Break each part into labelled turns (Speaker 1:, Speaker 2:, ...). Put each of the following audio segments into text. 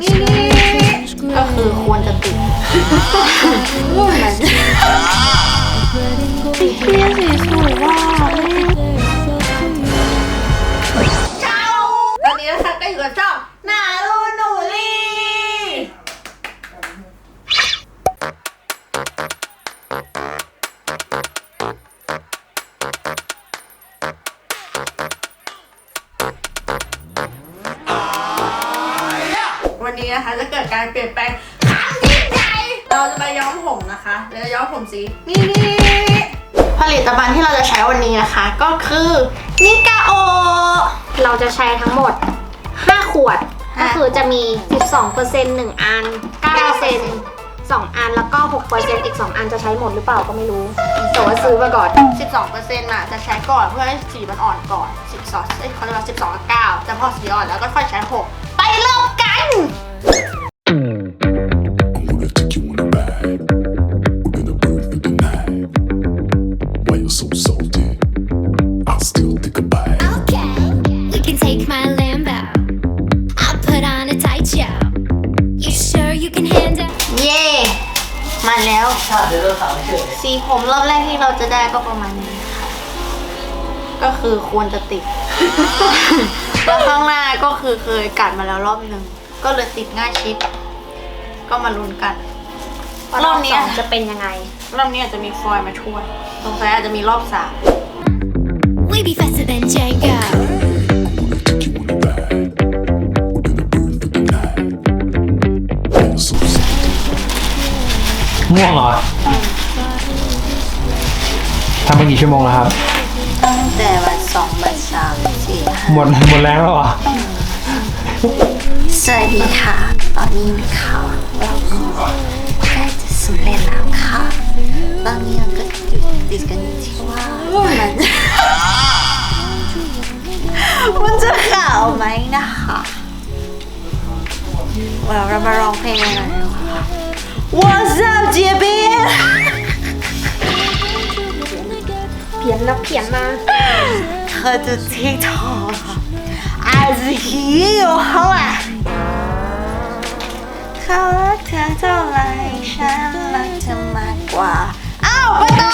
Speaker 1: นี่ก็คือควรจะติดมันสีเทียสีสวยว่ะเจ้าตอนนี้นะคะก็อยู่กับช่องนารูหนูลี่ วันนี้นะคะ จะเกิดการเปลี่ยนแปลงครั้งยิ่งใหญ่เราจะไปย้อมผมนะคะแล้วย้อมผมสีนี่นี่ผลิตภัณฑ์ที่เราจะใช้วันนี้นะคะ ก็คือนิกาโอ
Speaker 2: เราจะใช้ทั้งหมด 5 ขวด
Speaker 1: ห้า
Speaker 2: ก็คือจะมี 12% 1 อัน 9% 2 อันแล้วก็ 6%อีก 2 อันจะใช้หมดหรือเปล่าก็ไม่รู้แต่ว่าซื้อมาก่อน
Speaker 1: 12%น่ะจะใช้ก่อนเพื่อให้สีมันอ่อนก่อน 12เอ้ยเขาเรียกว่า12กับ9แต่พอสีอ่อนแล้วก็ค่อยใช้6ไป เริ่มกัน
Speaker 3: I'm gonna take you on a ride. We're gonna burn through the night. Why you so salty? I'll still take a bite.
Speaker 4: Okay, we can take my Lambo. I'll put on a tight show. You sure you can handle?
Speaker 1: เย่มาแล้วสีผมรอบแรกที่เราจะได้ก็ประมาณนี้ค่ะ ก็คือควรจะติด แล้วข้างหน้าก็คือเคยกัดมาแล้วรอบหนึ่ง ก็เลยติดง่ายชิด ก็มาลุ้นกัน รอบเนี้ย
Speaker 2: สองจะเป็นยังไง
Speaker 1: รอบนี้อาจจะมีฟอยล์มาช่วยสงสัยอาจจะมีรอบสาม
Speaker 4: We be faster than Django.
Speaker 3: I'm gonna take you on a ride. We're gonna burn through the night. Why you so salty?
Speaker 5: ง่วงเหรอทำไปกี่ชั่วโมงแล้วครับ
Speaker 1: ตั้งแต่วันสองวันสามสี่ห้า
Speaker 5: หมดหมดแรงแล้วเหรอ
Speaker 1: สวัสดีค่ะ ตอนนี้มีข่าวเราก็ใกล้จะสำเร็จแล้วค่ะ ตอนนี้เราก็อยู่ติดกันอยู่ที่ว่ามันมันจะข่าวไหมนะคะเราเรามาร้องเพลงกันหน่อยดีกว่าค่ะ What's up เจเบี
Speaker 2: เพียนแล้วเพียนมา
Speaker 1: เธอจะทิ้งทอค่ะอาจจะหิวเขาอะเฉันรักเธอมากกว่าอ้าวไปต่อ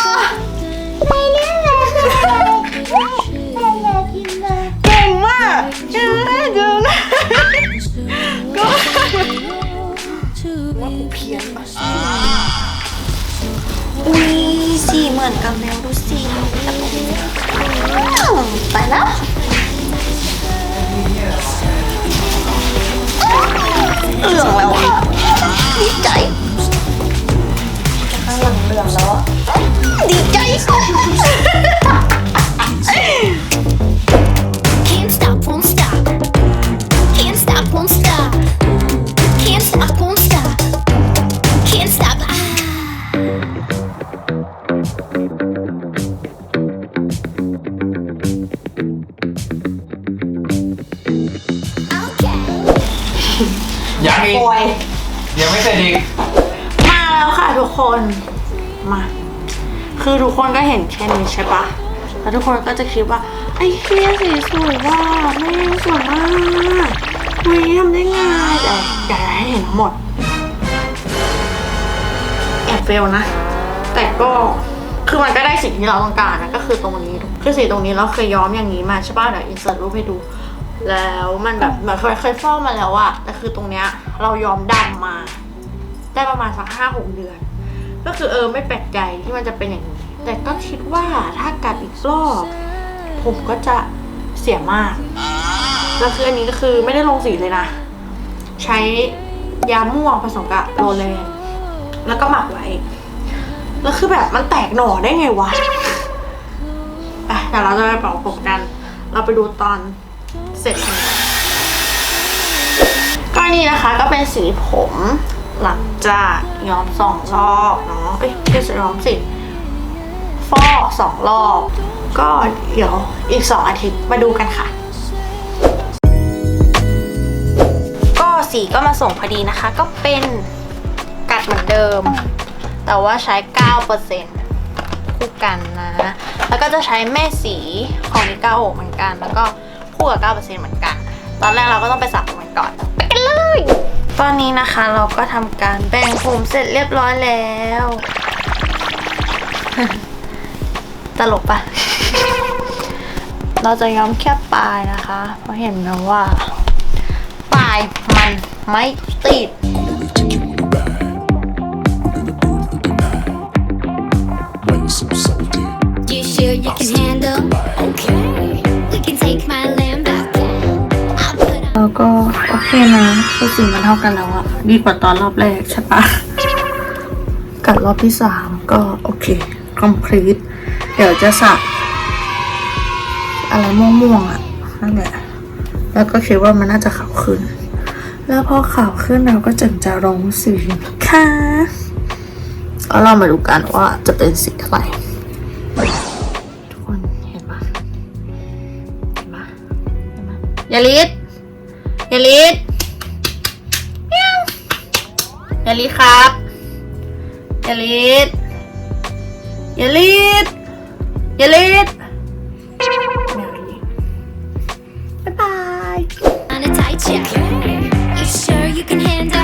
Speaker 1: ไปเรื่อยๆเก่งมากจะได้ดูนะก็ว่ากูเพี้ยนปะอุ้ยสีเหมือนกันแล้วดูสิจะเป็นยังไงไปแล้วเหลืองแล้วอะดีใจ ข้างหลังเหลืองแล้วอะดีใจ
Speaker 4: Can't stop, won't stop. Can't stop, won't stop. Can't stop, won't stop. Can't stop. Ah. Okay.
Speaker 5: ยังอีก
Speaker 1: ปอย
Speaker 5: ยังไม่เสร็จอีก
Speaker 1: มาแล้วค่ะทุกคน มาคือทุกคนก็เห็นแค่นี้ใช่ปะแล้วทุกคนก็จะคิดว่า ไอ้เฮียสีสวยว่าแม่งสวยมากวิทำได้ไงแต่อยากให้เห็นทั้งหมดแอบเฟลนะ แต่ก็คือมันก็ได้สิ่งที่เราต้องการนะก็คือตรงนี้คือสีตรงนี้เราเคยย้อมอย่างนี้มาใช่ป่ะเดี๋ยวอินเสิร์ตรูปให้ดู แล้วมันแบบเหมือนเคยเคยฟอกมาแล้วอะแต่คือตรงเนี้ยเราย้อมดำมา ได้ประมาณสักห้าหกเดือน ก็คือเออไม่แปลกใจที่มันจะเป็นอย่างนี้แต่ก็คิดว่าถ้ากัดอีกรอบผมก็จะเสียมากแล้วคืออันนี้ก็คือไม่ได้ลงสีเลยนะ ใช้ยาม่วงผสมกับโรแลนแล้วก็หมักไว้ แล้วคือแบบมันแตกหน่อได้ไงวะไปเดี๋ยวเราจะไปเป่าผมกัน เราไปดูตอนเสร็จก็นี่นะคะก็เป็นสีผม หลังจากย้อมสองรอบเนาะเอ้ยไม่ใช่ย้อมสิฟอกสองรอบ ก็เดี๋ยวอีกสองอาทิตย์มาดูกันค่ะก็สีก็มาส่งพอดีนะคะ ก็เป็นกัดเหมือนเดิม แต่ว่าใช้ 9%คู่กันนะ แล้วก็จะใช้แม่สีของนิก้าโอเหมือนกัน แล้วก็คู่กับ9%เหมือนกัน ตอนแรกเราก็ต้องไปสับมันก่อน ตอนอนนี้นะคะเราก็ทำการแบ่งผมเสร็จเรียบร้อยแล้ว ตลกปะเราจะย้อมแค่ปลายนะคะ เพราะเห็นนะว่า ปลายมันไม่ติด
Speaker 3: Gonna take you on a ride. We're gonna move through the night. Why you so salty?
Speaker 4: You sure you can handle? Okay, we can take my Lambo. I'll put on.
Speaker 1: แล้วก็โอเคนะคือ สีมันเท่ากันแล้วอะดีกว่าตอนรอบแรกใช่ปะกับรอบที่สามก็โอเค complete เดี๋ยวจะสักอะไรม่วงๆอะนั่นแหละแล้วก็คิดว่ามันน่าจะขาวขึ้น แล้วพอขาวขึ้นเราก็จึงจะลงสีค่ะก็เรามาดูกันว่าจะเป็นสีอะไรทุกคนเห็นปะเห็นปะเห็นปะอย่าลิดยาลิส ยาลิครับยาลิดยาลิดยาลิดบ๊ายบาย
Speaker 4: on a. You you?